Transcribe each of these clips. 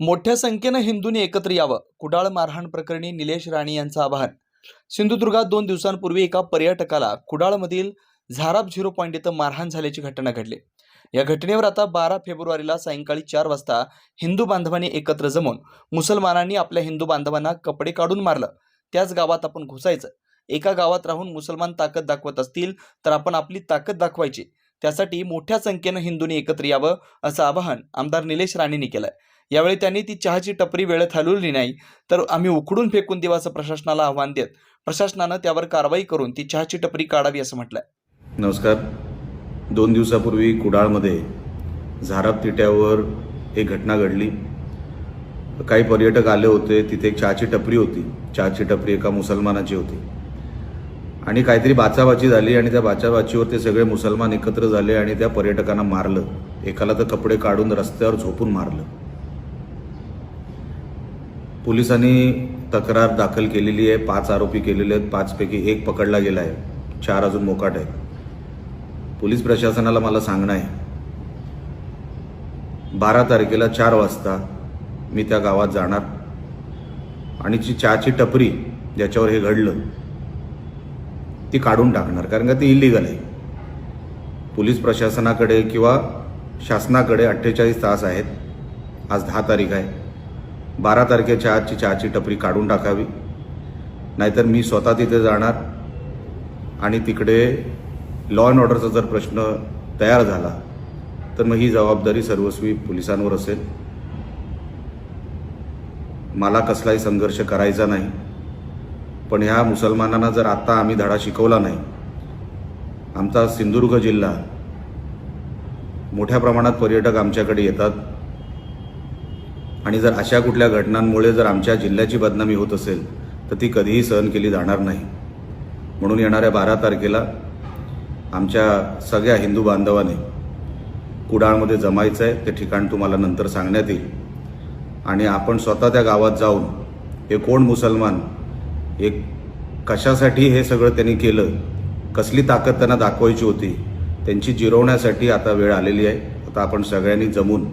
मोठ्या संख्येनं हिंदूंनी एकत्र यावं. कुडाळ मारहाण प्रकरणी निलेश राणे यांचं आवाहन. सिंधुदुर्गात दोन दिवसांपूर्वी एका पर्यटकाला कुडाळमधील झाराप झिरो पॉईंट इथं मारहाण झाल्याची घटना घडली. या घटनेवर आता बारा फेब्रुवारीला सायंकाळी चार वाजता हिंदू बांधवांनी एकत्र जमून मुसलमानांनी आपल्या हिंदू बांधवांना कपडे काढून मारलं. त्याच गावात आपण घुसायचं. एका गावात राहून मुसलमान ताकद दाखवत असतील तर आपण आपली ताकद दाखवायची. त्यासाठी मोठ्या संख्येनं हिंदूंनी एकत्र यावं असं आवाहन आमदार निलेश राणेंनी केलंय. यावेळी त्यांनी ती चहाची टपरी वेळेत हलवली नाही तर आम्ही उखडून फेकून देऊ असं प्रशासनाला आव्हान देत प्रशासनानं त्यावर कारवाई करून ती चहाची टपरी काढावी असं म्हटलंय. नमस्कार. दोन दिवसापूर्वी कुडाळमध्ये झाराप तिट्यावर एक घटना घडली. काही पर्यटक आले होते तिथे एक चहाची टपरी होती. चहाची टपरी एका मुसलमानाची होती. आणि काहीतरी बाचाबाची झाली आणि त्या बाचाबाचीवर ते सगळे मुसलमान एकत्र झाले आणि त्या पर्यटकांना मारलं. एकाला तर कपडे काढून रस्त्यावर झोपून मारलं. पोलिसांनी तक्रार दाखल केलेली आहे. पाच आरोपी केलेले आहेत. पाचपैकी एक पकडला गेला आहे. चार अजून मोकाट आहेत. पोलीस प्रशासनाला मला सांगणं आहे. बारा तारखेला चार वाजता मी त्या गावात जाणार. आणि जी चहाची टपरी ज्याच्यावर हे घडलं ती काढून टाकणार. कारण का ती इलिगल आहे. पोलीस प्रशासनाकडे किंवा शासनाकडे अठ्ठेचाळीस तास आहेत. आज दहा तारीख आहे. बारा तारखेच्या आजची चहाची टपरी काढून टाकावी. नाहीतर मी स्वतः तिथे जाणार आणि तिकडे लॉ अँड ऑर्डरचा जर प्रश्न तयार झाला तर मग ही जबाबदारी सर्वस्वी पोलिसांवर असेल. मला कसलाही संघर्ष करायचा नाही पण ह्या मुसलमानांना जर आत्ता आम्ही धडा शिकवला नाही आमचा सिंधुदुर्ग जिल्हा मोठ्या प्रमाणात पर्यटक आमच्याकडे येतात. आणि जर अशा कुठल्या घटनांमुळे जर आमच्या जिल्ह्याची बदनामी होत असेल तर ती कधीही सहन केली जाणार नाही. म्हणून येणाऱ्या बारा तारखेला आमच्या सगळ्या हिंदू बांधवाने कुडाळमध्ये जमायचं आहे ते ठिकाण तुम्हाला नंतर सांगण्यात येईल. आणि आपण स्वतः त्या गावात जाऊन हे कोण मुसलमान एक कशासाठी हे सगळं त्यांनी केलं कसली ताकद त्यांना दाखवायची होती त्यांची जिरवण्यासाठी आता वेळ आलेली आहे. आता आपण सगळ्यांनी जमून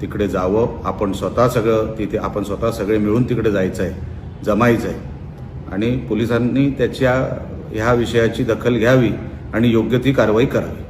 तिकडे जावं. आपण स्वतः सगळं तिथे आपण स्वतः सगळे मिळून तिकडे जायचं आहे जमायचं आहे आणि पोलिसांनी त्याच्या ह्या विषयाची दखल घ्यावी आणि योग्य ती कारवाई करावी.